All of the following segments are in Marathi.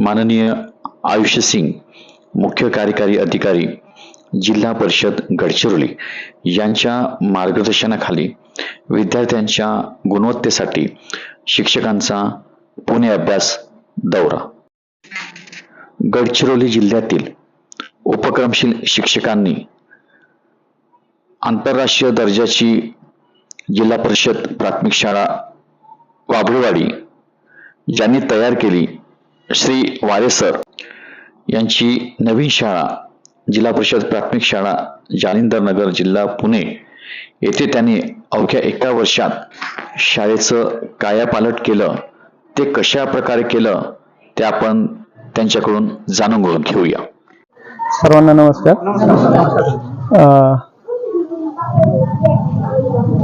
माननीय आयुष्य सिंग मुख्य कार्यकारी अधिकारी जिल्हा परिषद गडचिरोली यांच्या मार्गदर्शनाखाली विद्यार्थ्यांच्या गुणवत्तेसाठी शिक्षकांचा पुणे अभ्यास दौरा. गडचिरोली जिल्ह्यातील उपक्रमशील शिक्षकांनी आंतरराष्ट्रीय दर्जाची जिल्हा परिषद प्राथमिक शाळा वाबळवाडी ज्यांनी तयार केली श्री वारे सर यांची नवीन शाळा जिल्हा परिषद प्राथमिक शाळा जालिंदर नगर जिल्हा पुणे. येथे त्यांनी अवघ्या एका वर्षात शाळेचं कायापालट केलं. ते कशा प्रकारे केलं ते आपण त्यांच्याकडून जाणून घेऊन घेऊया. सर्वांना नमस्कार.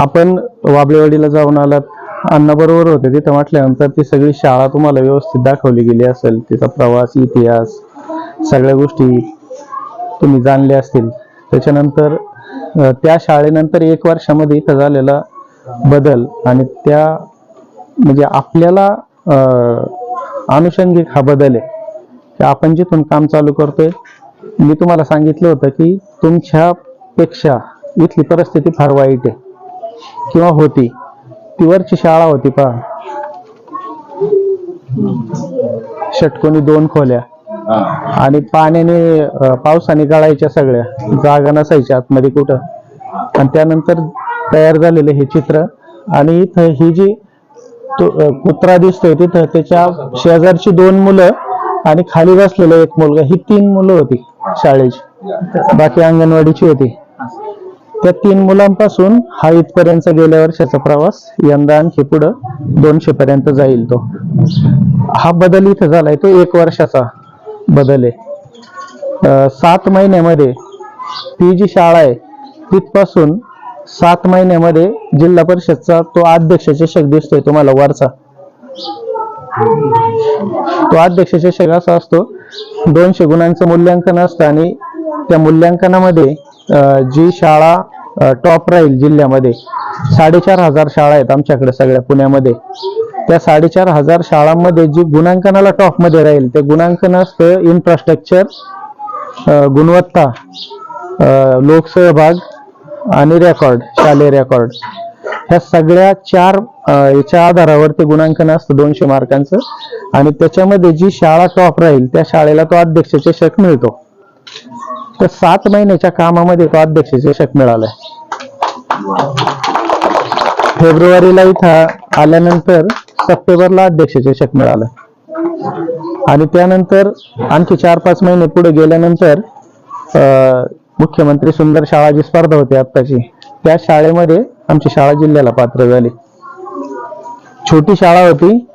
आपण वाबळेवाडीला जाऊन आलात. अन्नाबरोबर होते. तिथं म्हटल्यानंतर ती सगळी शाळा तुम्हाला व्यवस्थित दाखवली गेली असेल. तिचा प्रवास इतिहास सगळ्या गोष्टी तुम्ही जाणल्या असतील. त्याच्यानंतर त्या शाळेनंतर एक वर्षामध्ये इथं झालेला बदल आणि त्या म्हणजे आपल्याला अनुषंगिक आनुषंगिक हा बदल आहे. की आपण जिथून काम चालू करतोय मी तुम्हाला सांगितलं होतं की तुमच्यापेक्षा इथली परिस्थिती फार वाईट आहे. किंवा होती. ती वरची शाळा होती पहा. षटकोनी दोन खोल्या. आणि पाण्याने पावसाने गळायच्या सगळ्या. जागा नसायच्या आतमध्ये कुठं. आणि त्यानंतर तयार झालेलं हे चित्र. आणि इथं ही जी कुत्रा दिसतोय तिथं त्याच्या शेजारची दोन मुलं आणि खाली बसलेला एक मुलगा. ही तीन मुलं होती शाळेची. बाकी अंगणवाडीची होती. त्या तीन मुलांपासून हा इथपर्यंत गेल्या वर्षाचा प्रवास यंदा आणखी पुढं दोनशे पर्यंत जाईल तो. हा बदल इथं झालाय तो एक वर्षाचा बदल आहे. सात महिन्यामध्ये ती जी शाळा आहे तिथपासून सात महिन्यामध्ये जिल्हा परिषदचा तो अध्यक्ष चषक दिसतोय तुम्हाला वरचा. तो अध्यक्ष चषक असा असतो दोनशे गुणांचं मूल्यांकन असतं आणि त्या मूल्यांकनामध्ये जी शाळा टॉप राहील जिल्ह्यामध्ये साडेचार हजार शाळा आहेत आमच्याकडे सगळ्या पुण्यामध्ये. त्या साडेचार हजार शाळांमध्ये जी गुणांकनाला टॉपमध्ये राहील ते गुणांकन असतं इन्फ्रास्ट्रक्चर गुणवत्ता लोकसहभाग आणि रेकॉर्ड शालेय रेकॉर्ड ह्या सगळ्या चार याच्या आधारावर ते गुणांकन असतं दोनशे मार्कांचं. आणि त्याच्यामध्ये जी शाळा टॉप राहील त्या शाळेला तो अध्यक्ष चषक मिळतो. तर सात महिन्याच्या कामामध्ये तो अध्यक्ष चषक मिळालाय. फेब्रुवारीला इथं आल्यानंतर सप्टेंबरला अध्यक्ष चषक मिळालं. आणि त्यानंतर आणखी चार पाच महिने पुढे गेल्यानंतर अं, मुख्यमंत्री सुंदर शाळा जी स्पर्धा होती आत्ताची. त्या शाळेमध्ये आमची शाळा जिल्ह्याला पात्र झाली. छोटी शाळा होती.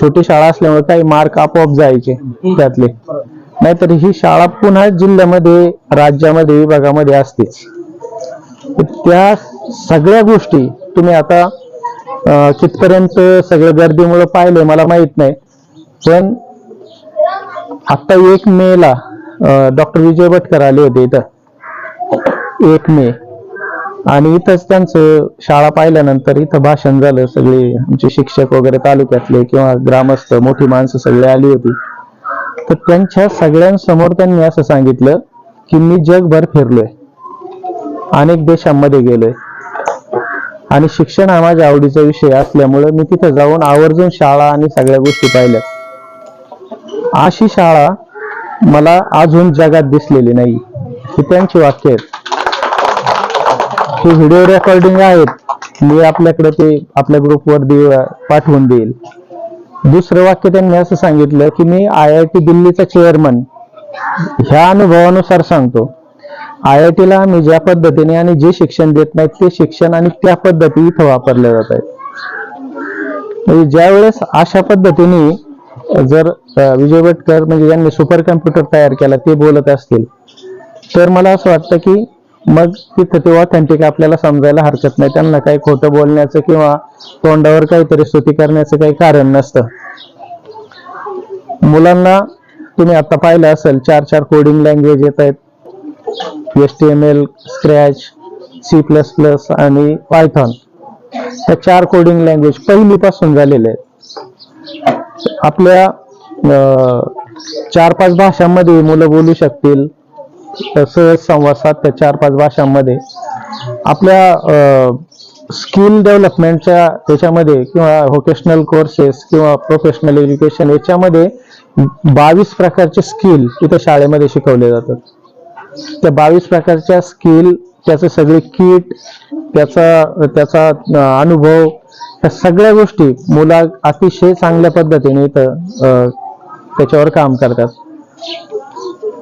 छोटी शाळा असल्यामुळे काही मार्क आपोआप जायचे त्यातले. नाहीतर ही शाळा पुन्हा जिल्ह्यामध्ये राज्यामध्ये विभागामध्ये असतेच. त्या सगळ्या गोष्टी तुम्ही आता कितपर्यंत सगळं गर्दीमुळे पाहिले मला माहीत नाही. पण आता एक मे ला डॉक्टर विजय भटकर आले होते इथं. एक मे. आणि इथंच त्यांचं शाळा पाहिल्यानंतर इथं भाषण झालं. सगळे आमचे शिक्षक वगैरे तालुक्यातले किंवा ग्रामस्थ मोठी माणसं सगळे आली होती. तर त्यांच्या सगळ्यांसमोर त्यांनी असं सांगितलं की मी जगभर फिरलोय. अनेक देशांमध्ये गेलोय. आणि शिक्षण हा माझ्या आवडीचा विषय असल्यामुळे मी तिथे जाऊन आवर्जून शाळा आणि सगळ्या गोष्टी पाहिल्या. अशी शाळा मला अजून जगात दिसलेली नाही. ही त्यांची वाक्य आहेत. हे व्हिडिओ रेकॉर्डिंग आहेत. मी आपल्याकडे ते आपल्या ग्रुपवर दे पाठवून देईल. दुसरं वाक्य त्यांनी असं सांगितलं की मी आय आय टी दिल्लीचा चेअरमन ह्या अनुभवानुसार सांगतो. आय आय टीला आम्ही ज्या पद्धतीने आणि जे शिक्षण देत नाहीत ते शिक्षण आणि त्या पद्धती इथं वापरल्या जात आहेत. म्हणजे ज्या वेळेस अशा पद्धतीने जर विजय भटकर म्हणजे ज्यांनी सुपर कम्प्युटर तयार केला ते बोलत असतील तर मला असं वाटतं की मग तिथं ते ऑथेंटिक आपल्याला समजायला हरकत नाही. त्यांना काही खोटं बोलण्याचं किंवा तोंडावर काहीतरी स्तुती करण्याचं काही कारण नसतं. मुलांना तुम्ही आता पाहिलं असेल चार चार कोडिंग लँग्वेज येत आहेत. S T M L scratch C plus plus आणि पायथॉन त्या चार कोडिंग लँग्वेज पहिलीपासून झालेल्या आहेत. आपल्या अं, चार पाच भाषांमध्ये मुलं बोलू शकतील. सहज संवाद साधतात चार पाच भाषांमध्ये. आपल्या स्किल डेव्हलपमेंटच्या त्याच्यामध्ये किंवा व्होकेशनल कोर्सेस किंवा प्रोफेशनल एज्युकेशन याच्यामध्ये बावीस प्रकारचे स्किल इथं शाळेमध्ये शिकवले जातात. त्या बावीस प्रकारच्या स्किल त्याचं सगळे किट त्याचा त्याचा अनुभव त्या सगळ्या गोष्टी मुलं अतिशय चांगल्या पद्धतीने इथं त्याच्यावर काम करतात.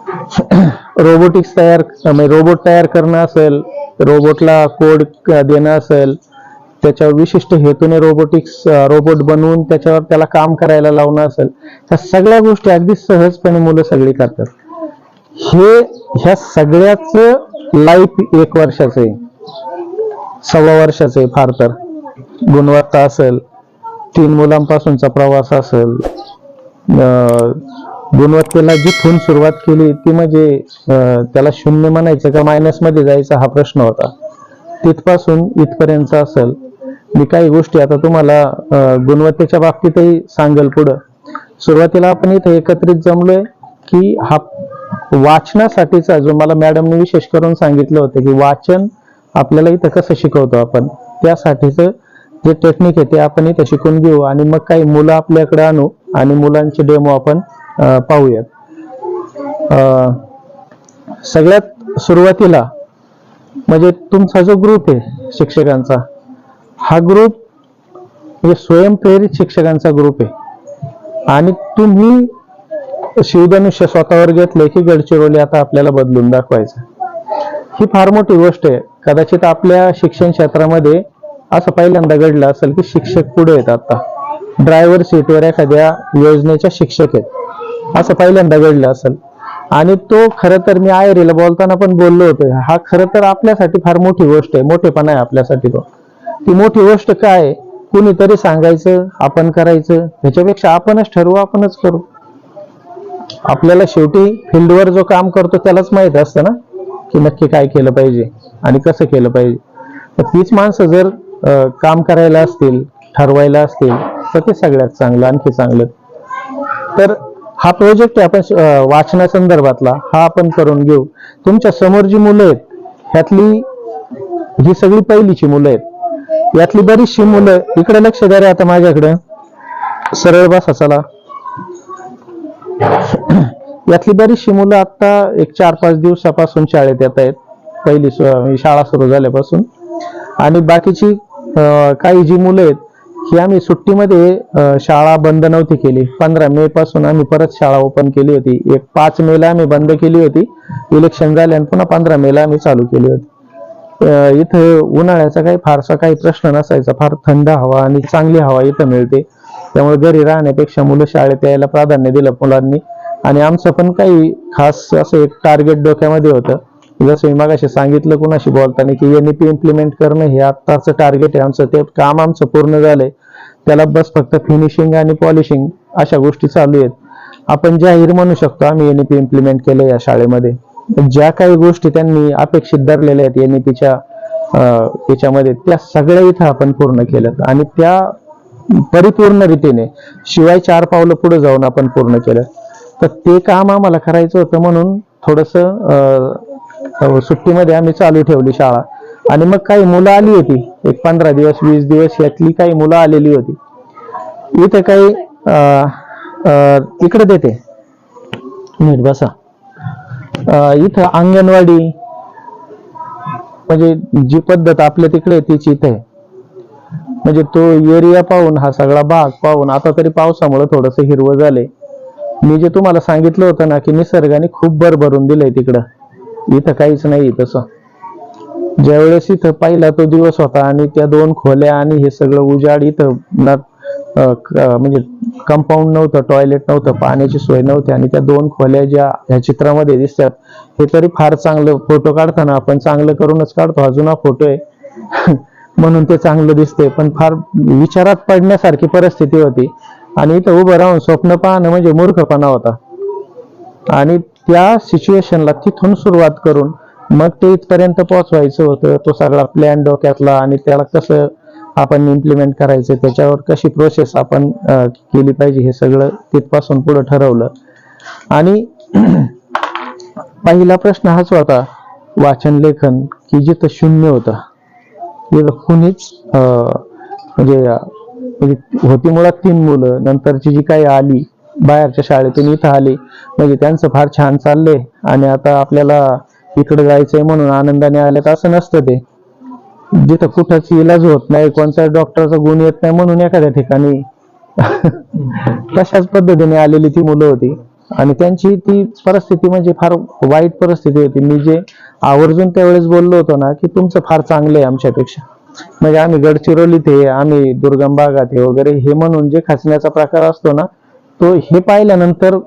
रोबोटिक्स तयार म्हणजे रोबोट तयार करणं असेल रोबोटला कोड देणं असेल त्याच्यावर विशिष्ट हेतूने रोबोटिक्स रोबोट बनवून त्याच्यावर त्याला काम करायला लावणं असेल ह्या सगळ्या गोष्टी अगदी सहजपणे मुलं सगळी करतात. हे ह्या सगळ्याच लाईफ एक वर्षाचं आहे. सव्वा वर्षाचं आहे फार तर. गुणवत्ता असेल तीन मुलांपासूनचा प्रवास असेल गुणवत्तेला जिथून सुरुवात केली ती म्हणजे त्याला शून्य म्हणायचं का मायनसमध्ये जायचा हा प्रश्न होता. तिथपासून इथपर्यंत असेल. मी काही गोष्टी आता तुम्हाला गुणवत्तेच्या बाबतीतही सांगेल पुढं. सुरुवातीला आपण इथे एकत्रित जमलोय की हा वाचनासाठीचा जो मला मॅडमने विशेष करून सांगितलं होतं की वाचन आपल्याला इथं कसं शिकवतो आपण त्यासाठीचं जे टेक्निक आहे ते आपण इथं शिकून घेऊ आणि मग काही मुलं आपल्याकडे आणू आणि मुलांचे डेमो आपण पाहूयात. अं, सगळ्यात सुरुवातीला म्हणजे तुमचा जो ग्रुप आहे शिक्षकांचा हा ग्रुप म्हणजे स्वयंप्रेरित शिक्षकांचा ग्रुप आहे. आणि तुम्ही शिवधनुष्य स्वतःवर घेतले की गडचिरोली आता आपल्याला बदलून दाखवायचं. ही फार मोठी गोष्ट आहे. कदाचित आपल्या शिक्षण क्षेत्रामध्ये असं पहिल्यांदा घडलं असेल की शिक्षक पुढे येतात आता. ड्रायव्हर सीटवर एखाद्या योजनेच्या शिक्षक आहेत. असं पहिल्यांदा घडलं असेल. आणि तो खरं तर मी आयरीला बोलताना पण बोललो होतो हा खरं तर आपल्यासाठी फार मोठी गोष्ट आहे मोठेपणा आहे आपल्यासाठी तो. ती मोठी गोष्ट काय कुणीतरी सांगायचं आपण करायचं ह्याच्यापेक्षा आपणच ठरवू आपणच करू. आपल्याला शेवटी फील्डवर जो काम करतो त्यालाच माहीत असतं ना की नक्की काय केलं पाहिजे आणि कसं केलं पाहिजे. तर तीच माणसं जर काम करायला असतील ठरवायला असतील तर ते सगळ्यात चांगलं आणखी चांगलं. तर हा प्रोजेक्ट आहे आपण अं, वाचनासंदर्भातला. हा आपण करून घेऊ. तुमच्यासमोर जी मुलं आहेत ह्यातली ही सगळी पहिलीची मुलं आहेत. यातली बरीचशी मुलं इकडे लक्ष द्या रे आता माझ्याकडे. सरळ बसा चला. यातली बरीचशी मुलं आता एक चार पाच दिवसापासून शाळेत येत आहेत. पहिली सु- शाळा सुरू झाल्यापासून. आणि बाकीची काही जी मुलं आहेत ही आम्ही सुट्टीमध्ये शाळा बंद नव्हती केली. पंधरा मे पासून आम्ही परत शाळा ओपन केली होती. एक पाच मे ला आम्ही बंद केली होती. इलेक्शन झाले आणि पुन्हा पंधरा मे ला आम्ही चालू केली होती. इथे इथं उन्हाळ्याचा काही फारसा काही प्रश्न नसायचा. फार थंड हवा आणि चांगली हवा इथं मिळते. त्यामुळे घरी राहण्यापेक्षा मुलं शाळेत यायला प्राधान्य दिलं मुलांनी. आणि आमचं पण काही खास असं एक टार्गेट डोक्यामध्ये होतं. जसं मी मगाशी सांगितलं कुणाशी बोलताना की एन पी इम्प्लिमेंट करणं हे आत्ताचं टार्गेट आहे. आमचं ते काम आमचं पूर्ण झालंय. त्याला बस फक्त फिनिशिंग आणि पॉलिशिंग अशा गोष्टी चालू आहेत. आपण जाहीर म्हणू शकतो आम्ही एन पी इम्प्लिमेंट केलं या शाळेमध्ये. ज्या काही गोष्टी त्यांनी अपेक्षित धरलेल्या आहेत एन पीच्या याच्यामध्ये त्या सगळ्या इथं आपण पूर्ण केल्यात. आणि त्या परिपूर्ण रीतीने शिवाय चार पावलं पुढे जाऊन आपण पूर्ण केलं तर ते काम आम्हाला करायचं होतं म्हणून थोडस हो, सुट्टीमध्ये आम्ही चालू ठेवली शाळा. आणि मग काही मुलं आली होती. एक पंधरा दिवस वीस दिवस यातली काही मुलं आलेली होती. इथं काही अं, इकडे देते नीट बसा. इथं अंगणवाडी म्हणजे जी पद्धत आपल्या तिकडे तीच इथे आहे. म्हणजे तो एरिया पाहून हा सगळा भाग पाहून आता तरी पावसामुळे थोडस हिरवं झालंय. मी जे तुम्हाला सांगितलं होतं ना की निसर्गाने खूप भरभरून दिलंय तिकडं. इथं काहीच नाही तसं. ज्यावेळेस इथं पहिला तो दिवस होता आणि त्या दोन खोल्या आणि हे सगळं उजाड इथं म्हणजे कंपाऊंड नव्हतं टॉयलेट नव्हतं पाण्याची सोय नव्हती आणि त्या दोन खोल्या ज्या ह्या चित्रामध्ये दिसतात हे तरी फार चांगलं फोटो काढताना आपण चांगलं करूनच काढतो. हा जुना फोटो आहे. म्हणून ते चांगलं दिसते पण फार विचारात पडण्यासारखी परिस्थिती होती. आणि इथं उभं राहून स्वप्न पाहणं म्हणजे मूर्खपणा होता. आणि त्या सिच्युएशनला तिथून सुरुवात करून मग ते इथपर्यंत पोहोचवायचं होतं. तो सगळा प्लॅन डोक्यातला आणि त्याला कसं आपण इम्प्लिमेंट करायचं त्याच्यावर कशी प्रोसेस आपण केली पाहिजे हे सगळं तिथपासून पुढे ठरवलं. आणि पहिला प्रश्न हाच होता वाचन लेखन की जिथं शून्य होतं. तिथं कुणीच म्हणजे, म्हणजे होती मुळात तीन मुलं नंतरची जी काही आली बाहेरच्या शाळेतून इथं आली. म्हणजे त्यांचं फार छान चाललंय. आणि आता आपल्याला इकडे जायचंय म्हणून आनंदाने आले तर असं नसतं ते. जिथं कुठंच इलाज होत नाही कोणत्या डॉक्टरचा गुण येत नाही म्हणून एखाद्या ठिकाणी. तशाच पद्धतीने आलेली ती मुलं होती. आणि त्यांची ती परिस्थिती म्हणजे फार वाईट परिस्थिती होती. मी जे आवर्जून त्यावेळेस बोललो होतो ना की तुमचं फार चांगलं आहे आमच्यापेक्षा. म्हणजे आम्ही गडचिरोलीत आहे आम्ही दुर्गम भागात आहे वगैरे हे म्हणून जे खचण्याचा प्रकार असतो ना तो हे पाहिल्यानंतर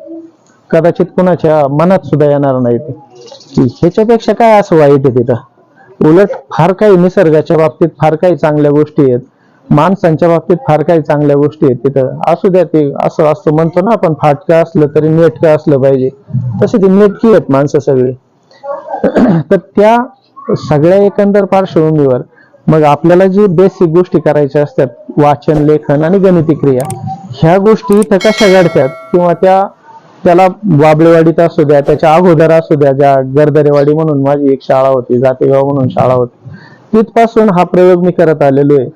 कदाचित कुणाच्या मनात सुद्धा येणार नाही ते. की ह्याच्यापेक्षा काय असं वाईट आहे तिथं? उलट फार काही निसर्गाच्या बाबतीत फार काही चांगल्या गोष्टी आहेत. माणसांच्या बाबतीत फार काही चांगल्या गोष्टी आहेत तिथं. असू द्या ते असं असं म्हणतो ना आपण फाटकं असलं तरी नेटकं असलं पाहिजे. तसे ते नेटकी आहेत माणसं सगळी. तर त्या सगळ्या एकंदर पार्श्वभूमीवर मग आपल्याला जे बेसिक गोष्टी करायच्या असतात वाचन लेखन आणि गणिती क्रिया ह्या गोष्टी इथं कशा घडतात? किंवा त्या त्याला वाबळेवाडीत असू द्या त्याच्या अगोदर असू द्या ज्या गर्दरेवाडी म्हणून माझी एक शाळा होती जातेगाव म्हणून शाळा होती तिथपासून हा प्रयोग मी करत आलेलो आहे.